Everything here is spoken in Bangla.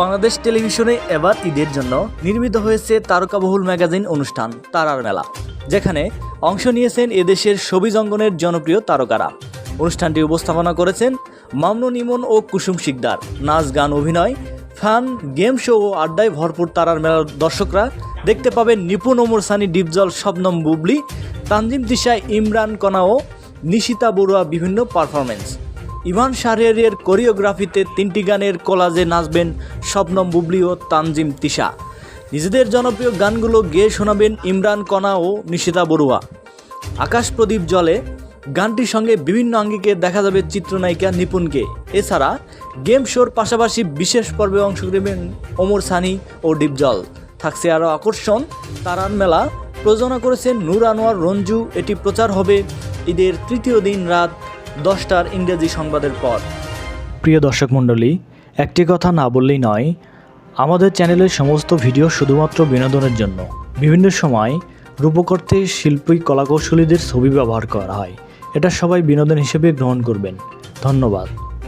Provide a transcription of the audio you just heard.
বাংলাদেশ টেলিভিশনে এবার ঈদের জন্য নির্মিত হয়েছে তারকাবহুল ম্যাগাজিন অনুষ্ঠান, তারার মেলা, যেখানে অংশ নিয়েছেন এদেশের ছবি জঙ্গনের জনপ্রিয় তারকারা। অনুষ্ঠানটি উপস্থাপনা করেছেন মামনুন ইমন ও কুসুম শিকদার। নাচ, গান, অভিনয়, ফান, গেম শো ও আড্ডায় ভরপুর তারার মেলার দর্শকরা দেখতে পাবেন নিপুণ ওমর সানি, ডিপজল, শবনম বুবলি, তানজিম দিশা ইমরান কনা ও নিশিতা বড়ুয়া বিভিন্ন পারফরমেন্স ইভান শাহরিয়ারের কোরিওগ্রাফিতে তিনটি গানের কোলাজে নাচবেন শবনম বুবলি ও তানজিম তিশা। নিজেদের জনপ্রিয় গানগুলো গেয়ে শোনাবেন ইমরান কণা ও নিশিতা বড়ুয়া। আকাশ প্রদীপ জলে, গানটির সঙ্গে বিভিন্ন আঙ্গিকে দেখা যাবে চিত্রনায়িকা নিপুণকে। এছাড়া গেম শোর পাশাপাশি বিশেষ পর্বে অংশ নেবেন ওমর সানি ও ডিপজল। থাকছে আরও আকর্ষণ, তারান মেলা। প্রযোজনা করেছেন নূর আনোয়ার, রঞ্জু। এটি প্রচার হবে ঈদের তৃতীয় দিন রাত দশটার ইংরেজি সংবাদের পর। প্রিয় দর্শক মণ্ডলী, একটি কথা না বললেই নয়, আমাদের চ্যানেলের সমস্ত ভিডিও শুধুমাত্র বিনোদনের জন্য। বিভিন্ন সময় রূপকর্তে শিল্পী কলাকৌশলীদের ছবি ব্যবহার করা হয়। এটা সবাই বিনোদন হিসেবে গ্রহণ করবেন। ধন্যবাদ।